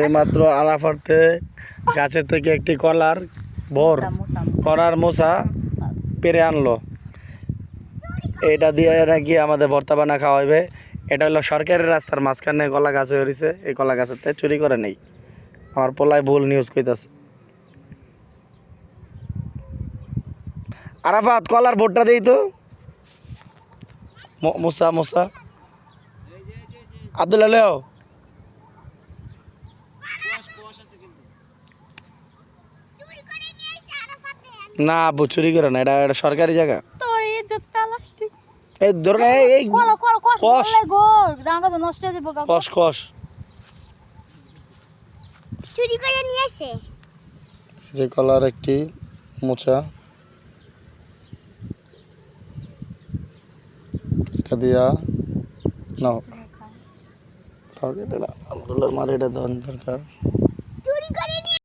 এই মাত্র আলাফারতে গাছের থেকে একটি কলার ভোর করার মোসা পেরে আনলো। এটা দিয়ে নাকি আমাদের ভর্তা বানা খাওয়াইবে এটা হলো সরকারি রাস্তার মাঝখানে কলা গাছ হয়ে রয়েছে এই কলা গাছের থেকে চুরি করে নেই। আমার পোলায় ভুল নিউজ কইতাছে। আরাফাত কলার ভোটটা দেই তো। মোসা মোসা। আব্দুল্লাহ লেও না আব্বু চুরি করে না এটা এটা সরকারি জায়গা। তোর ইজ্জত কালাস্টিক এই ধরো না এই- কল কল। গো তো নষ্ট হয়ে যাবে চুরি করে নিয়ে যে কলার একটি মোচা। এটা দিয়া নাও। তাহলে এটা মার এটা দরকার। চুরি করেনি